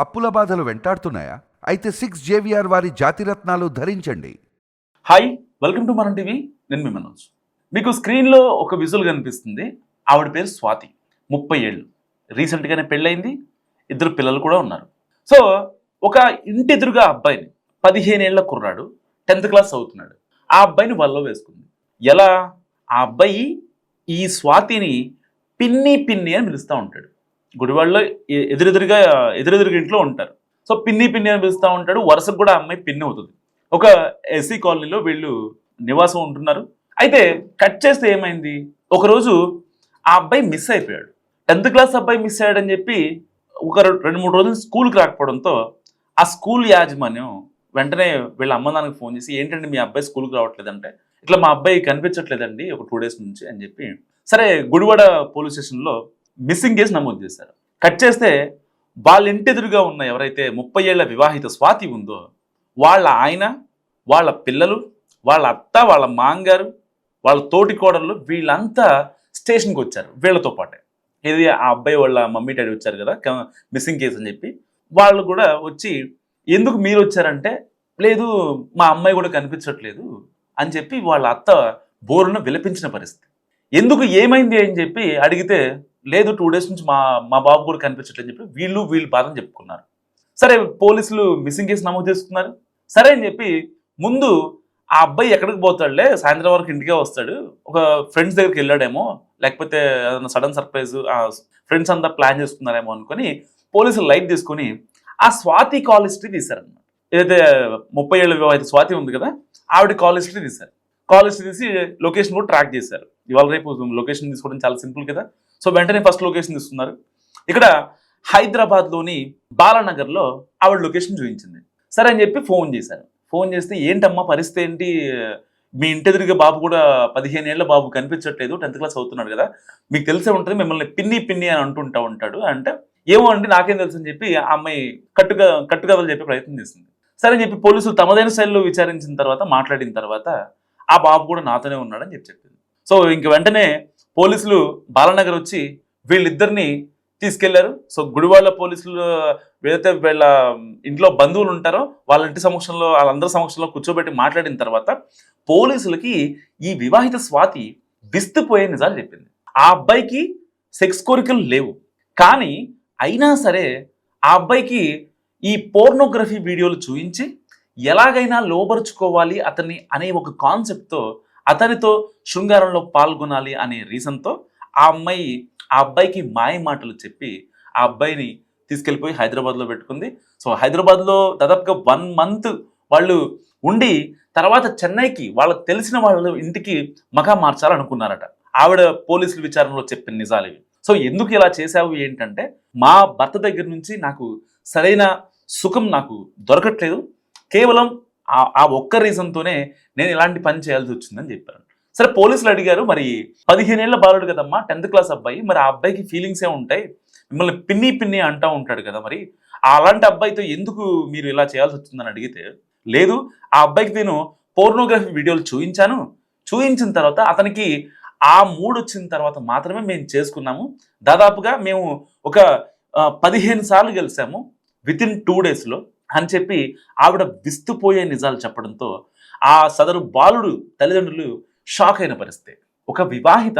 అప్పుల బాధలు వెంటాడుతున్నాయా? అయితే సిక్స్ జేవిఆర్ వారి జాతిరత్నాలు ధరించండి. Hi welcome to Manam TV నేను మీ మనోజ్. మీకు స్క్రీన్లో ఒక విజువల్ కనిపిస్తుంది. ఆవిడ పేరు స్వాతి. ముప్పై ఏళ్ళు. రీసెంట్గానే పెళ్ళయింది. ఇద్దరు పిల్లలు కూడా ఉన్నారు. సో ఒక ఇంటి ఎదురుగా అబ్బాయిని పదిహేను ఏళ్ళ కుర్రాడు టెన్త్ క్లాస్ అవుతున్నాడు ఆ అబ్బాయిని వల్ల వేసుకుంది. ఎలా? ఆ అబ్బాయి ఈ స్వాతిని పిన్ని పిన్ని అని పిలుస్తూ ఉంటాడు. గుడివాడలో ఎదురెదురుగా ఎదురెదురుగా ఇంట్లో ఉంటారు. సో పిన్ని పిన్ని అని పిలుస్తూ ఉంటాడు. వరుసకు కూడా అమ్మాయి పిన్ని అవుతుంది. ఒక ఎస్సీ కాలనీలో వీళ్ళు నివాసం ఉంటున్నారు. అయితే కట్ చేస్తే ఏమైంది? ఒకరోజు ఆ అబ్బాయి మిస్ అయిపోయాడు. టెన్త్ క్లాస్ అబ్బాయి మిస్ అయ్యాడని చెప్పి ఒక రెండు మూడు రోజులు స్కూల్కి రాకపోవడంతో ఆ స్కూల్ యాజమాన్యం వెంటనే వీళ్ళ అమ్మదానికి ఫోన్ చేసి ఏంటంటే మీ అబ్బాయి స్కూల్కి రావట్లేదంటే? ఇట్లా మా అబ్బాయి కనిపించట్లేదండి ఒక టూ డేస్ నుంచి అని చెప్పి సరే గుడివాడ పోలీస్ స్టేషన్లో మిస్సింగ్ కేసు నమోదు చేశారు. కట్ చేస్తే వాళ్ళ ఇంటి ఎదురుగా ఉన్న ఎవరైతే ముప్పై ఏళ్ళ వివాహిత స్వాతి ఉందో వాళ్ళ ఆయన వాళ్ళ పిల్లలు వాళ్ళ అత్త వాళ్ళ మాంగారు వాళ్ళ తోటి కోడళ్ళు వీళ్ళంతా స్టేషన్కి వచ్చారు వీళ్ళతో పాటే. ఇది ఆ అబ్బాయి వాళ్ళ మమ్మీ డాడీ వచ్చారు కదా మిస్సింగ్ కేసు అని చెప్పి. వాళ్ళు కూడా వచ్చి ఎందుకు మీరు వచ్చారంటే లేదు మా అమ్మాయి కూడా కనిపించట్లేదు అని చెప్పి వాళ్ళ అత్త బోరున విలపించిన పరిస్థితి. ఎందుకు ఏమైంది? అని చెప్పి అడిగితే లేదు టూ డేస్ నుంచి మా మా బాబు కూడా కనిపించట్లేదు అని చెప్పి వీళ్ళు వీళ్ళు బాధని చెప్పుకున్నారు. సరే పోలీసులు మిస్సింగ్ కేసు నమోదు చేసుకున్నారు. సరే అని చెప్పి ముందు ఆ అబ్బాయి ఎక్కడికి పోతాడులే? సాయంత్రం వరకు ఇంటికే వస్తాడు. ఒక ఫ్రెండ్స్ దగ్గరికి వెళ్ళాడేమో. లేకపోతే ఏదైనా సడన్ సర్ప్రైజ్ ఫ్రెండ్స్ అంతా ప్లాన్ చేసుకున్నారేమో అనుకొని పోలీసులు లైట్ తీసుకొని ఆ స్వాతి కాల్ హిస్టరీ తీశారనమాట ఏదైతే ముప్పై ఏళ్ళ వివాహిత స్వాతి ఉంది కదా ఆవిడ కాల్ హిస్టరీ తీశారు. కాల్ హిస్టరీ తీసి లొకేషన్ కూడా ట్రాక్ చేశారు. ఇవాళ రేపు లొకేషన్ తీసుకోవడం చాలా సింపుల్ కదా. సో వెంటనే ఫస్ట్ లొకేషన్ తీసుకున్నారు. ఇక్కడ హైదరాబాద్లోని బాలానగర్లో ఆవిడ లొకేషన్ చూపించింది. సరే అని చెప్పి ఫోన్ చేశారు. ఫోన్ చేస్తే ఏంటమ్మా పరిస్థితి ఏంటి? మీ ఇంటి ఎదురుగా బాబు కూడా పదిహేను ఏళ్ళ బాబు కనిపించట్లేదు టెన్త్ క్లాస్ అవుతున్నాడు కదా. మీకు తెలిసే ఉంటుంది మిమ్మల్ని పిన్ని పిన్ని అని అంటుంటా ఉంటాడు. అంటే ఏమో అండి నాకేం తెలుసు అని చెప్పి ఆ అమ్మాయి కట్టుగా కట్టుకథలు చెప్పే ప్రయత్నం చేసింది. సరే అని చెప్పి పోలీసులు తమదైన శైలిలో విచారించిన తర్వాత మాట్లాడిన తర్వాత ఆ బాబు కూడా నాతోనే ఉన్నాడని చెప్పి చెప్పింది. సో ఇంక వెంటనే పోలీసులు బాలనగర్ వచ్చి వీళ్ళిద్దరిని తీసుకెళ్ళారు. సో గుడివాళ్ళ పోలీసులు ఏదైతే వీళ్ళ ఇంట్లో బంధువులు ఉంటారో వాళ్ళ ఇంటి సమక్షంలో వాళ్ళందరి సమక్షంలో కూర్చోబెట్టి మాట్లాడిన తర్వాత పోలీసులకి ఈ వివాహిత స్వాతి విస్తుపోయే నిజాలు చెప్పింది. ఆ అబ్బాయికి సెక్స్ కోరికలు లేవు. కానీ అయినా సరే ఆ అబ్బాయికి ఈ పోర్నోగ్రఫీ వీడియోలు చూపించి ఎలాగైనా లోబరుచుకోవాలి అతన్ని అనే ఒక కాన్సెప్ట్తో అతనితో శృంగారంలో పాల్గొనాలి అనే రీజన్తో ఆ అమ్మాయి ఆ అబ్బాయికి మాయ మాటలు చెప్పి ఆ అబ్బాయిని తీసుకెళ్ళిపోయి హైదరాబాద్లో పెట్టుకుంది. సో హైదరాబాద్లో దాదాపుగా వన్ మంత్ వాళ్ళు ఉండి తర్వాత చెన్నైకి వాళ్ళకి తెలిసిన వాళ్ళ ఇంటికి మకా మార్చాలనుకున్నారట. ఆవిడ పోలీసుల విచారణలో చెప్పిన నిజాలు ఇవి. సో ఎందుకు ఇలా చేశావు ఏంటంటే మా భర్త దగ్గర నుంచి నాకు సరైన సుఖం నాకు దొరకట్లేదు. కేవలం ఆ- ఒక్క రీజన్తోనే నేను ఇలాంటి పని చేయాల్సి వచ్చిందని చెప్పారు. సరే పోలీసులు అడిగారు మరి పదిహేనేళ్ళ బాలుడు కదమ్మా టెన్త్ క్లాస్ అబ్బాయి మరి ఆ అబ్బాయికి ఫీలింగ్సే ఉంటాయి? మిమ్మల్ని పిన్ని పిన్ని అంటూ ఉంటాడు కదా మరి అలాంటి అబ్బాయితో ఎందుకు మీరు ఇలా చేయాల్సి వచ్చిందని అడిగితే లేదు ఆ అబ్బాయికి నేను పోర్నోగ్రఫీ వీడియోలు చూపించాను చూపించిన తర్వాత అతనికి ఆ మూడ్ వచ్చిన తర్వాత మాత్రమే మేము చేసుకున్నాము. దాదాపుగా మేము ఒక పదిహేను సార్లు గెలిచాము విత్ ఇన్ టూ డేస్లో అని చెప్పి ఆవిడ విస్తుపోయే నిజాలు చెప్పడంతో ఆ సదరు బాలుడు తల్లిదండ్రులు షాక్ అయిన పరిస్థితి. ఒక వివాహిత?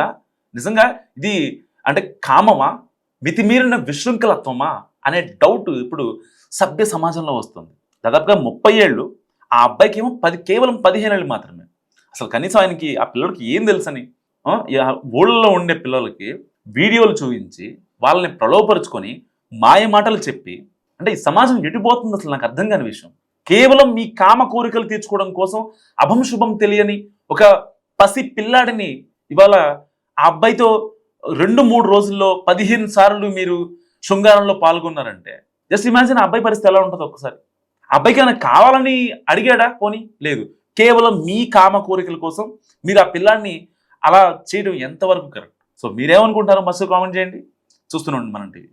నిజంగా ఇది అంటే కామమా? మితిమీరిన విశృంఖలత్వమా? అనే డౌట్ ఇప్పుడు సభ్య సమాజంలో వస్తుంది. దాదాపుగా ముప్పై ఏళ్ళు ఆ అబ్బాయికి ఏమో పది కేవలం పదిహేను ఏళ్ళు మాత్రమే. అసలు కనీసం ఆయనకి ఆ పిల్లడికి ఏం తెలుసని? ఊళ్ళలో ఉండే పిల్లలకి వీడియోలు చూపించి వాళ్ళని ప్రలోభపరుచుకొని మాయ మాటలు చెప్పి అంటే ఈ సమాజం ఎటుపోతుంది అసలు నాకు అర్థం కాని విషయం. కేవలం మీ కామ కోరికలు తీర్చుకోవడం కోసం అభం శుభం తెలియని ఒక పసి పిల్లాడిని ఇవాళ ఆ అబ్బాయితో రెండు మూడు రోజుల్లో పదిహేను సార్లు మీరు శృంగారంలో పాల్గొన్నారంటే జస్ట్ ఇమాజిన్ ఆ అబ్బాయి పరిస్థితి ఎలా ఉంటుందో ఒక్కసారి. అబ్బాయికి ఆయన కావాలని అడిగాడా పోనీ? లేదు. కేవలం మీ కామ కోరికల కోసం మీరు ఆ పిల్లాన్ని అలా చేయడం ఎంతవరకు కరెక్ట్? సో మీరేమనుకుంటారో మస్తు కామెంట్ చేయండి. చూస్తూనే మనం టీవీ.